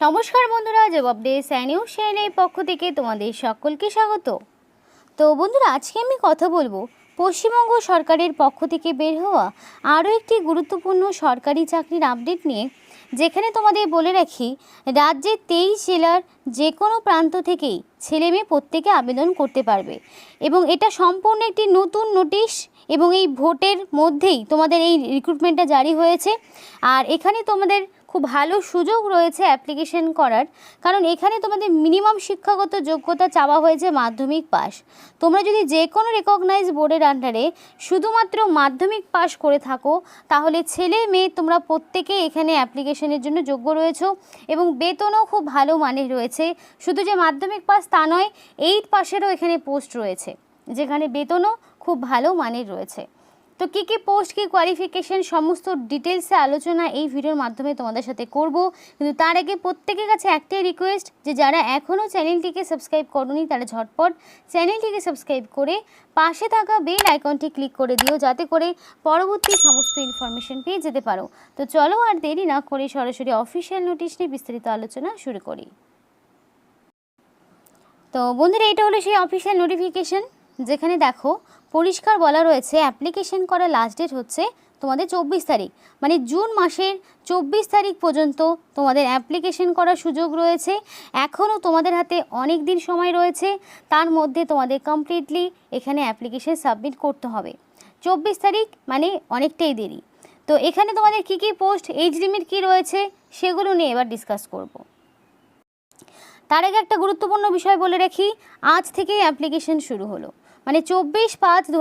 নমস্কার বন্ধুরা জবাব দে স্যানিউ চ্যানেলের পক্ষ থেকে তোমাদের সকলকে স্বাগত। তো বন্ধুরা, আজকে আমি কথা বলব পশ্চিমবঙ্গ সরকারের পক্ষ থেকে বের হওয়া আরও একটি গুরুত্বপূর্ণ সরকারি চাকরির আপডেট নিয়ে, যেখানে তোমাদের বলে রাখি, রাজ্যের তেইশ জেলার যে কোনো প্রান্ত থেকেই ছেলে মেয়ে প্রত্যেকে আবেদন করতে পারবে। এবং এটা সম্পূর্ণ একটি নতুন নোটিশ এবং এই ভোটের মধ্যেই তোমাদের এই রিক্রুটমেন্টটা জারি হয়েছে। আর এখানে তোমাদের খুব ভালো সুযোগ রয়েছে অ্যাপ্লিকেশন করার। কারণ এখানে তোমাদের মিনিমাম শিক্ষাগত যোগ্যতা চাওয়া হয়েছে মাধ্যমিক পাস তোমরা যদি যে কোনো রেকগনাইজ বোর্ডের আন্ডারে শুধুমাত্র মাধ্যমিক পাস করে থাকো, তাহলে ছেলে মেয়ে তোমরা প্রত্যেকে এখানে অ্যাপ্লিকেশনের জন্য যোগ্য রয়েছো এবং বেতনও খুব ভালো মানের রয়েছে। শুধু যে মাধ্যমিক পাস তা নয় এইট পাসেরও এখানে পোস্ট রয়েছে, যেখানে বেতনও খুব ভালো মানের রয়েছে। তো কী কী পোস্ট কী কোয়ালিফিকেশন সমস্ত ডিটেলসে আলোচনা এই ভিডিওর মাধ্যমে তোমাদের সাথে করব। কিন্তু তার আগে প্রত্যেকের কাছে একটাই রিকোয়েস্ট যে যারা এখনও চ্যানেলটিকে সাবস্ক্রাইব করনি তারা ঝটপট চ্যানেলটিকে সাবস্ক্রাইব করে পাশে থাকা বেল আইকনটি ক্লিক করে দিও, যাতে করে পরবর্তী সমস্ত ইনফরমেশন পেয়ে যেতে পারো। তো চলো আর দেরি না করে সরাসরি অফিসিয়াল নোটিশ নিয়ে বিস্তারিত আলোচনা শুরু করি। তো বন্ধুরা, এটা হলো সেই অফিসিয়াল নোটিফিকেশন যেখানে দেখো পরিষ্কার বলা রয়েছে অ্যাপ্লিকেশন করা লাস্ট ডেট হচ্ছে তোমাদের চব্বিশ তারিখ। মানে জুন মাসের চব্বিশ তারিখ পর্যন্ত তোমাদের অ্যাপ্লিকেশন করার সুযোগ রয়েছে। এখনও তোমাদের হাতে অনেক দিন সময় রয়েছে, তার মধ্যে তোমাদের কমপ্লিটলি এখানে অ্যাপ্লিকেশন সাবমিট করতে হবে। চব্বিশ তারিখ মানে অনেকটাই দেরি। তো এখানে তোমাদের কী কী পোস্ট এজ লিমিট কী রয়েছে, সেগুলো নিয়ে এবার ডিসকাস করব। তার আগে একটা গুরুত্বপূর্ণ বিষয় বলে রাখি, আজ থেকেই অ্যাপ্লিকেশন শুরু হলো। মানে চব্বিশ পাঁচ দু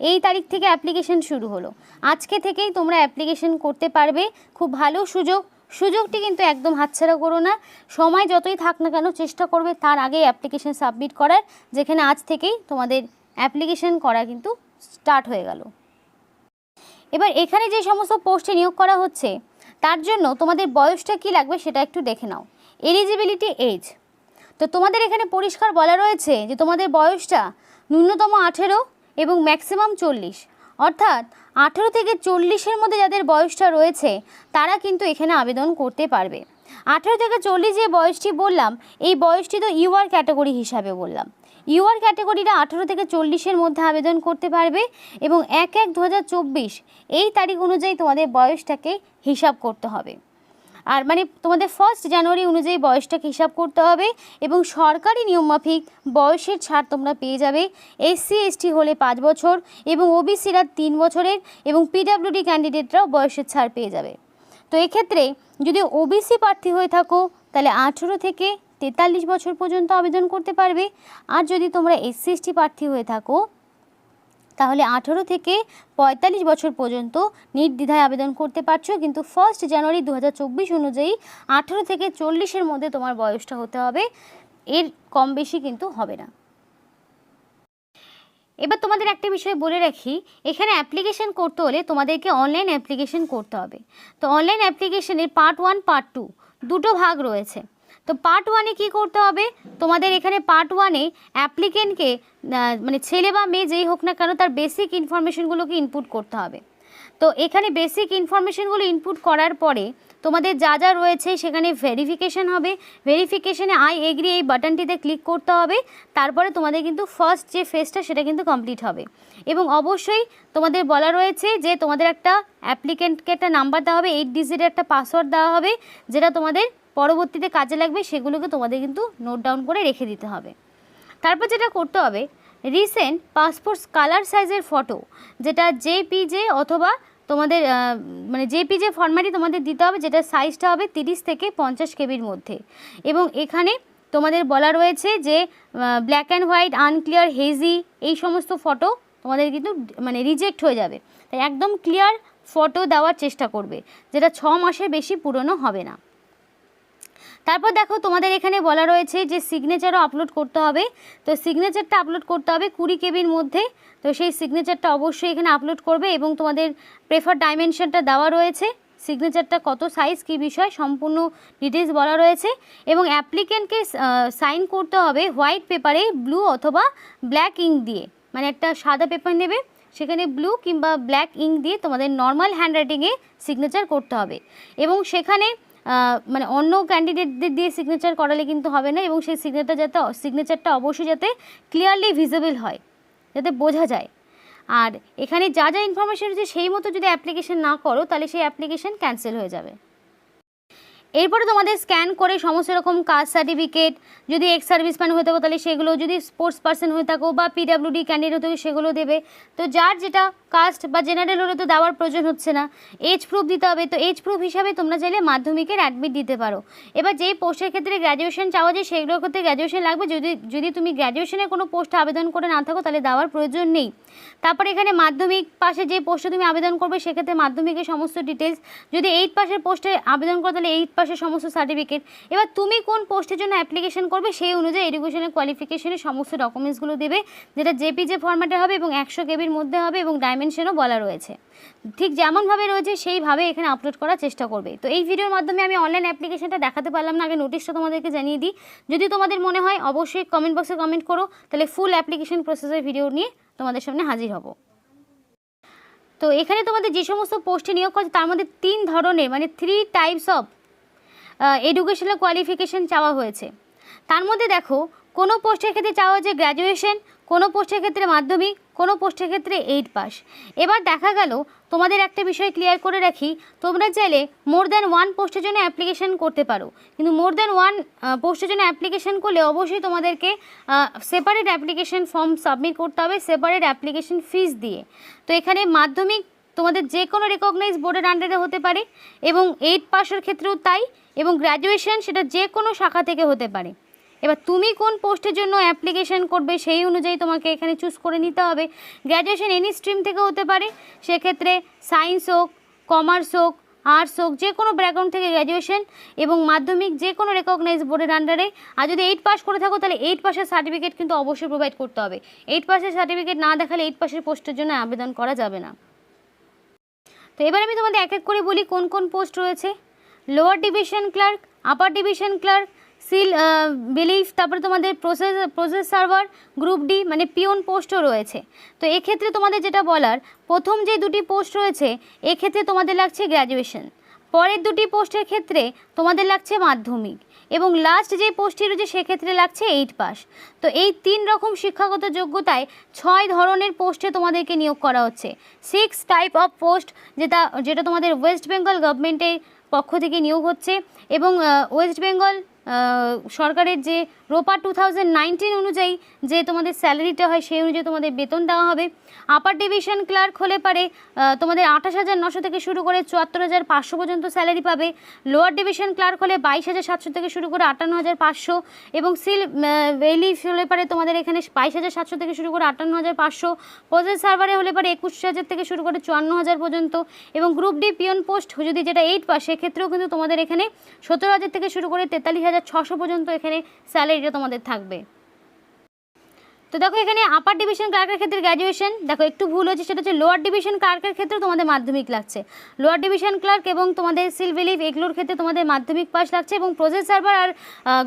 এই তারিখ থেকে অ্যাপ্লিকেশন শুরু হলো। আজকে থেকেই তোমরা অ্যাপ্লিকেশন করতে পারবে। খুব ভালো সুযোগ। সুযোগটি কিন্তু একদম হাতছাড়া করো না। সময় যতই থাক না কেন চেষ্টা করবে তার আগে অ্যাপ্লিকেশন সাবমিট করার, যেখানে আজ থেকেই তোমাদের অ্যাপ্লিকেশন করা কিন্তু স্টার্ট হয়ে গেল। এবার এখানে যে সমস্ত পোস্টে নিয়োগ করা হচ্ছে, তার জন্য তোমাদের বয়সটা কি লাগবে সেটা একটু দেখে নাও। এলিজিবিলিটি এজ তো তোমাদের এখানে পরিষ্কার বলা রয়েছে যে তোমাদের বয়সটা ন্যূনতম আঠেরো এবং ম্যাক্সিমাম চল্লিশ। অর্থাৎ আঠেরো থেকে চল্লিশের মধ্যে যাদের বয়সটা রয়েছে, তারা কিন্তু এখানে আবেদন করতে পারবে। আঠেরো থেকে চল্লিশ যে বয়সটি বললাম, এই বয়সটি তো ইউআর ক্যাটাগরি হিসাবে বললাম। ইউআর ক্যাটাগরিটা আঠেরো থেকে চল্লিশের মধ্যে আবেদন করতে পারবে এবং এক এক দু এই তারিখ অনুযায়ী তোমাদের বয়সটাকে হিসাব করতে হবে। আর মানে তোমাদের ফার্স্ট জানুয়ারি অনুযায়ী বয়সটাকে হিসাব করতে হবে এবং সরকারি নিয়মমাফিক বয়সের ছাড় তোমরা পেয়ে যাবে। এসসি এসটি হলে পাঁচ বছর এবং ওবিসিরা তিন বছরের এবং পিডাব্লিউডি ক্যান্ডিডেটরাও বয়সের ছাড় পেয়ে যাবে। তো এক্ষেত্রে যদি ওবিসি প্রার্থী হয়ে থাকো, তাহলে আঠেরো থেকে তেতাল্লিশ বছর পর্যন্ত আবেদন করতে পারবে। আর যদি তোমরা এসসি এসটি প্রার্থী হয়ে থাকো তাহলে আঠেরো থেকে পঁয়তাল্লিশ বছর পর্যন্ত নির্দ্বিধায় আবেদন করতে পারছ, কিন্তু ফার্স্ট জানুয়ারি দু হাজার চব্বিশ অনুযায়ী আঠেরো থেকে চল্লিশের মধ্যে তোমার বয়সটা হতে হবে। এর কম বেশি কিন্তু হবে না। এবার তোমাদের একটা বিষয় বলে রাখি, এখানে অ্যাপ্লিকেশন করতে হলে তোমাদেরকে অনলাইন অ্যাপ্লিকেশন করতে হবে। তো অনলাইন অ্যাপ্লিকেশনের পার্ট ওয়ান পার্ট টু দুটো ভাগ রয়েছে। তো পার্ট ওয়ানে কী করতে হবে? তোমাদের এখানে পার্ট ওয়ানে অ্যাপ্লিকেন্টকে মানে ছেলে বা মেয়ে যেই হোক না কেন তার বেসিক ইনফরমেশনগুলোকে ইনপুট করতে হবে। তো এখানে বেসিক ইনফরমেশনগুলো ইনপুট করার পরে তোমাদের যা যা রয়েছে সেখানে ভেরিফিকেশান হবে। ভেরিফিকেশানে আই এগ্রি এই বাটনটিতে ক্লিক করতে হবে। তারপরে তোমাদের কিন্তু ফার্স্ট যে ফেজটা সেটা কিন্তু কমপ্লিট হবে। এবং অবশ্যই তোমাদের বলা রয়েছে যে তোমাদের একটা অ্যাপ্লিকেন্টকে একটা নাম্বার দেওয়া হবে এইট ডিজিটের একটা পাসওয়ার্ড দেওয়া হবে, যেটা তোমাদের পরবর্তীতে কাজে লাগবে সেগুলোকে তোমাদের কিন্তু নোট ডাউন করে রেখে দিতে হবে। তারপর যেটা করতে হবে রিসেন্ট পাসপোর্ট কালার সাইজের ফটো যেটা জেপিজে অথবা তোমাদের মানে জেপিজে ফরম্যাটই তোমাদের দিতে হবে, যেটা সাইজটা হবে তিরিশ থেকে পঞ্চাশ কেবির মধ্যে। এবং এখানে তোমাদের বলা রয়েছে যে black and white unclear hazy এই সমস্ত ফটো তোমাদের কিন্তু মানে রিজেক্ট হয়ে যাবে। তাই একদম ক্লিয়ার ফটো দেওয়ার চেষ্টা করবে, যেটা ছ মাসের বেশি পুরনো হবে না। তারপর দেখো তোমাদের এখানে বলা রয়েছে যে সিগনেচারও আপলোড করতে হবে। তো সিগনেচারটা আপলোড করতে হবে কুড়ি কেবির মধ্যে। তো সেই সিগনেচারটা অবশ্যই এখানে আপলোড করবে এবং তোমাদের প্রেফার ডাইমেনশনটা দেওয়া রয়েছে। সিগনেচারটা কত সাইজ কী বিষয়, সম্পূর্ণ ডিটেলস বলা রয়েছে। এবং অ্যাপ্লিকেন্টকে সাইন করতে হবে হোয়াইট পেপারে ব্লু অথবা ব্ল্যাক ইঙ্ক দিয়ে। মানে একটা সাদা পেপার নেবে, সেখানে ব্লু কিংবা ব্ল্যাক ইঙ্ক দিয়ে তোমাদের নর্মাল হ্যান্ডরাইটিংয়ে সিগনেচার করতে হবে। এবং সেখানে মানে অন্য ক্যান্ডিডেটদের দিয়ে সিগনেচার করালে কিন্তু হবে না এবং সেই সিগনেচার যাতে সিগনেচারটা অবশ্যই যাতে ক্লিয়ারলি ভিজিবল হয়, যাতে বোঝা যায়। আর এখানে যা যা ইনফরমেশন রয়েছে, সেই মতো যদি অ্যাপ্লিকেশান না করো, তাহলে সেই অ্যাপ্লিকেশন ক্যান্সেল হয়ে যাবে। এরপরে তোমাদের স্ক্যান করে সমস্ত রকম কাস্ট সার্টিফিকেট যদি এক্স সার্ভিসম্যান হয়ে থাকো, তাহলে সেগুলো, যদি স্পোর্টস পার্সন হয়ে থাকো বা পিডাব্লিউডি ক্যান্ডিডেট হয়ে থাকো, সেগুলো দেবে। তো যার যেটা কাস্ট বা জেনারেল হলে, তো দেওয়ার প্রয়োজন হচ্ছে না। এজ প্রুফ দিতে হবে, তো এজ প্রুফ হিসাবে তোমরা চাইলে মাধ্যমিকের অ্যাডমিট দিতে পারো। এবার যেই পোস্টের ক্ষেত্রে গ্র্যাজুয়েশন চাওয়া যায়, সেগুলোর ক্ষেত্রে গ্র্যাজুয়েশন লাগবে। যদি যদি তুমি গ্র্যাজুয়েশনের কোনো পোস্টে আবেদন করে না থাকো, তাহলে দেওয়ার প্রয়োজন নেই। তারপরে এখানে মাধ্যমিক পাশে যে পোস্টে তুমি আবেদন করবে, সেক্ষেত্রে মাধ্যমিকের সমস্ত ডিটেলস যদি এইট পাশের পোস্টে আবেদন করো, তাহলে এইট পাশের সমস্ত সার্টিফিকেট এবার তুমি কোন পোস্টের জন্য অ্যাপ্লিকেশন করবে সেই অনুযায়ী এডুকেশনের কোয়ালিফিকেশনের সমস্ত ডকুমেন্টসগুলো দেবে, যেটা জেপিজে ফরম্যাটে হবে এবং একশো কেবির মধ্যে হবে এবং ডাইমেনশনও বলা রয়েছে। ঠিক যেমনভাবে রয়েছে সেইভাবে এখানে আপলোড করার চেষ্টা করবে। তো এই ভিডিওর মাধ্যমে আমি অনলাইন অ্যাপ্লিকেশনটা দেখাতে পারলাম না, আগে নোটিশটা তোমাদেরকে জানিয়ে দিই। যদি তোমাদের মনে হয়, অবশ্যই কমেন্ট বক্সে কমেন্ট করো, তাহলে ফুল অ্যাপ্লিকেশন প্রসেসের ভিডিও নিয়ে তোমাদের সামনে হাজির হব। তো এখানে তোমাদের যে সমস্ত পোস্টে নিয়োগ করছে তার মধ্যে তিন ধরনের মানে three types of educational qualification চাওয়া হয়েছে। তার মধ্যে দেখো, কোনো পোস্টের ক্ষেত্রে চাওয়া হয়েছে গ্র্যাজুয়েশন কোনো পোস্টের ক্ষেত্রে মাধ্যমিক, কোনো পোস্টের ক্ষেত্রে এইট পাস এবার দেখা গেল, তোমাদের একটা বিষয় ক্লিয়ার করে রাখি, তোমরা চাইলে মোর দ্যান ওয়ান পোস্টের জন্য অ্যাপ্লিকেশন করতে পারো। কিন্তু মোর দ্যান ওয়ান পোস্টের জন্য অ্যাপ্লিকেশন করলে অবশ্যই তোমাদেরকে সেপারেট অ্যাপ্লিকেশন ফর্ম সাবমিট করতে হবে সেপারেট অ্যাপ্লিকেশন ফিস দিয়ে। তো এখানে মাধ্যমিক তোমাদের যে কোনো রেকগনাইজ বোর্ডের আন্ডারে হতে পারে এবং এইট পাসের ক্ষেত্রেও তাই এবং গ্র্যাজুয়েশন সেটা যে কোনো শাখা থেকে হতে পারে। এবার তুমি কোন পোস্টের জন্য অ্যাপ্লিকেশন করবে সেই অনুযায়ী তোমাকে এখানে চুজ করে নিতে হবে। গ্র্যাজুয়েশন এনি স্ট্রিম থেকে হতে পারে, সেক্ষেত্রে সায়েন্স হোক কমার্স হোক আর্টস হোক, যে কোনো ব্যাকগ্রাউন্ড থেকে গ্র্যাজুয়েশন এবং মাধ্যমিক যে কোনো রেকগনাইজ বোর্ডের আন্ডারে আর যদি এইট পাস করে থাকো তাহলে এইট পাসের সার্টিফিকেট কিন্তু অবশ্যই প্রোভাইড করতে হবে। এইট পাসের সার্টিফিকেট না দেখালে এইট পাসের পোস্টের জন্য আবেদন করা যাবে না। তো এবার আমি তোমাদের এক এক করে বলি কোন কোন পোস্ট রয়েছে। Lower division clerk upper division clerk seal belief তারপরে তোমাদের process process server group D মানে পিওন পোস্টও রয়েছে। তো এক্ষেত্রে তোমাদের যেটা বলার, প্রথম যে দুটি পোস্ট রয়েছে, এক্ষেত্রে তোমাদের লাগছে গ্র্যাজুয়েশন পরের দুটি পোস্টের ক্ষেত্রে তোমাদের লাগছে মাধ্যমিক। এবং লাস্ট যে পোস্টটি রয়েছে, সেক্ষেত্রে লাগছে এইট পাস তো এই তিন রকম শিক্ষাগত যোগ্যতায় ছয় ধরনের পোস্টে তোমাদেরকে নিয়োগ করা হচ্ছে। সিক্স টাইপ অফ পোস্ট যেটা যেটা তোমাদের ওয়েস্ট বেঙ্গল গভর্নমেন্টের পক্ষ থেকে নিয়োগ হচ্ছে এবং ওয়েস্ট বেঙ্গল সরকারের যে রোপা টু থাউজেন্ড নাইনটিন অনুযায়ী যে তোমাদের স্যালারিটা হয়, সেই অনুযায়ী তোমাদের বেতন দেওয়া হবে। আপার ডিভিশন ক্লার্ক হলে পারে তোমাদের আঠাশ হাজার নশো থেকে শুরু করে চুয়াত্তর হাজার পাঁচশো পর্যন্ত স্যালারি পাবে। লোয়ার ডিভিশন ক্লার্ক হলে বাইশ হাজার সাতশো থেকে শুরু করে আটান্ন হাজার পাঁচশো এবং সিল ভেলিফ হলে পারে তোমাদের এখানে বাইশ হাজার সাতশো থেকে শুরু করে আটান্ন হাজার পাঁচশো। প্রজেক্ট সার্ভারে হলে পারে একুশ হাজার থেকে শুরু করে চুয়ান্ন হাজার পর্যন্ত এবং গ্রুপ ডি পিয়ন পোস্ট যদি যেটা এইট পাস সেক্ষেত্রেও কিন্তু তোমাদের এখানে সতেরো হাজার থেকে শুরু করে তেতাল্লিশ পর্যন্ত এখানে স্যালারিটা তোমাদের থাকবে। তো দেখো এখানে আপার ডিভিশন ক্লার্কের ক্ষেত্রে গ্র্যাজুয়েশন দেখো একটু ভুল হচ্ছে সেটা হচ্ছে লোয়ার ডিভিশন ক্লার্কের ক্ষেত্রে তোমাদের মাধ্যমিক লাগছে। লোয়ার ডিভিশন ক্লার্ক এবং তোমাদের সিল বিলিভ এগুলোর ক্ষেত্রে তোমাদের মাধ্যমিক পাস লাগছে এবং প্রজেক্ট সার্ভার আর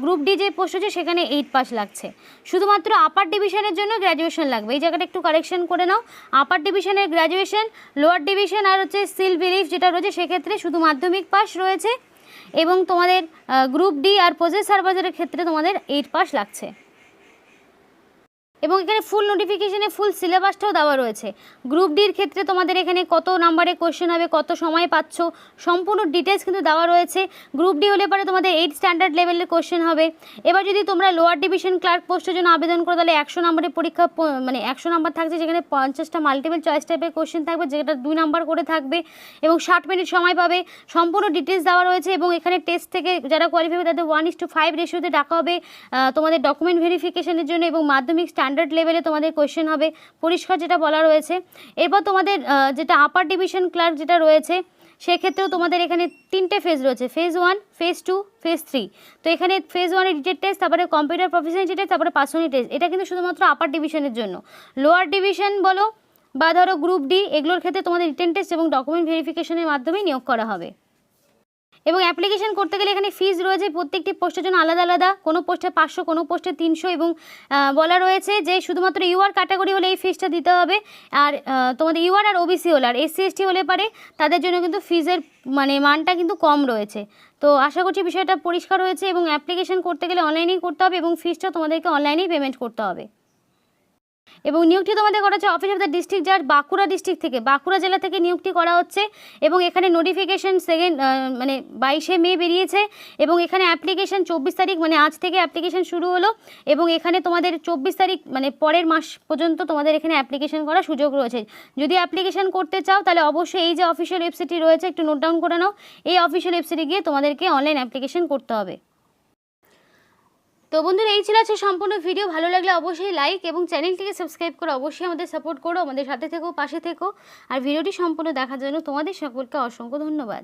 গ্রুপ ডি যে পোস্ট হচ্ছে সেখানে এইট পাস লাগছে। শুধুমাত্র আপার ডিভিশনের জন্য গ্র্যাজুয়েশন লাগবে। এই জায়গাটা একটু কারেকশন করে নাও। আপার ডিভিশনের গ্র্যাজুয়েশন লোয়ার ডিভিশন আর হচ্ছে সিল বিলিভ যেটা রয়েছে, সেক্ষেত্রে শুধু মাধ্যমিক পাস রয়েছে এবং তোমাদের গ্রুপ ডি আর প্রজেক্ট সার্ভারের ক্ষেত্রে তোমাদের এইট পাস লাগছে। এবং এখানে ফুল নোটিফিকেশানে ফুল সিলেবাসটাও দেওয়া রয়েছে। গ্রুপ ডির ক্ষেত্রে তোমাদের এখানে কত নাম্বারে কোশ্চেন হবে, কত সময় পাচ্ছ, সম্পূর্ণ ডিটেলস কিন্তু দেওয়া রয়েছে। গ্রুপ ডি হলে পরে তোমাদের এইট স্ট্যান্ডার্ড লেভেলের কোশ্চেন হবে। এবার যদি তোমরা লোয়ার ডিভিশন ক্লার্ক পোস্টের জন্য আবেদন করো, তাহলে একশো নাম্বারের পরীক্ষা মানে একশো নাম্বার থাকছে, যেখানে পঞ্চাশটা মাল্টিপল চয়েস টাইপের কোশ্চেন থাকবে, যেটা দুই নাম্বার করে থাকবে এবং ষাট মিনিট সময় পাবে। সম্পূর্ণ ডিটেলস দেওয়া রয়েছে এবং এখানে টেস্ট থেকে যারা কোয়ালিফাই হবে, তাদের ওয়ান ইস টু ফাইভ রেশিওতে ডাকা হবে তোমাদের ডকুমেন্ট ভেরিফিকেশনের জন্য এবং মাধ্যমিক স্ট্যান্ডার্ড লেভেলে তোমাদের কোয়েশ্চেন হবে। পরিষ্কার যেটা বলা রয়েছে। এরপর তোমাদের যেটা আপার ডিভিশন ক্লার্ক যেটা রয়েছে, সেক্ষেত্রেও তোমাদের এখানে তিনটে ফেজ রয়েছে। Phase one phase two phase three তো এখানে ফেজ ওয়ানে ডিটেড টেস্ট তারপরে কম্পিউটার প্রফেশনাল টেস্ট তারপরে পার্সোনাল টেস্ট এটা কিন্তু শুধুমাত্র আপার ডিভিশনের জন্য। লোয়ার ডিভিশন বলো, বা ধরো গ্রুপ ডি এগুলোর ক্ষেত্রে তোমাদের রিটেন টেস্ট এবং ডকুমেন্ট ভেরিফিকেশনের মাধ্যমে নিয়োগ করা হবে। এবং অ্যাপ্লিকেশন করতে গেলে এখানে ফিজ রয়েছে প্রত্যেকটি পোস্টের জন্য আলাদা আলাদা। কোনো পোস্টে পাঁচশো, কোনো পোস্টে তিনশো এবং বলা রয়েছে যে শুধুমাত্র ইউআর ক্যাটাগরি হলে এই ফিজটা দিতে হবে। আর তোমাদের ইউআর আর ওবিসি হলে আর এসসি এসটি হলে পারে, তাদের জন্য কিন্তু ফিজের মানে মানটা কিন্তু কম রয়েছে। তো আশা করছি বিষয়টা পরিষ্কার হয়েছে এবং অ্যাপ্লিকেশন করতে গেলে অনলাইনেই করতে হবে এবং ফিজটা তোমাদেরকে অনলাইনেই পেমেন্ট করতে হবে। এবং নিয়োগটি তোমাদের করা হচ্ছে অফিস অফ দ্য ডিস্ট্রিক্ট যার বাঁকুড়া ডিস্ট্রিক্ট থেকে। বাঁকুড়া জেলা থেকে নিয়োগটি করা হচ্ছে এবং এখানে নোটিফিকেশন সেকেন্ড মানে বাইশে মে বেরিয়েছে এবং এখানে অ্যাপ্লিকেশন চব্বিশ তারিখ মানে আজ থেকে অ্যাপ্লিকেশন শুরু হলো এবং এখানে তোমাদের চব্বিশ তারিখ মানে পরের মাস পর্যন্ত তোমাদের এখানে অ্যাপ্লিকেশন করার সুযোগ রয়েছে। যদি অ্যাপ্লিকেশন করতে চাও, তাহলে অবশ্যই এই যে অফিসিয়াল ওয়েবসাইটটি রয়েছে, একটু নোট ডাউন করে নাও। এই অফিসিয়াল ওয়েবসাইটে গিয়ে তোমাদেরকে অনলাইন অ্যাপ্লিকেশন করতে হবে। তো বন্ধুরা, এই ছিল আছে সম্পূর্ণ ভিডিও। ভালো লাগলে অবশ্যই লাইক এবং চ্যানেলটিকে সাবস্ক্রাইব করে অবশ্যই আমাদের সাপোর্ট করো, আমাদের সাথে থেকো, পাশে থেকো। আর ভিডিওটি সম্পূর্ণ দেখার জন্য তোমাদের সকলকে অসংখ্য ধন্যবাদ।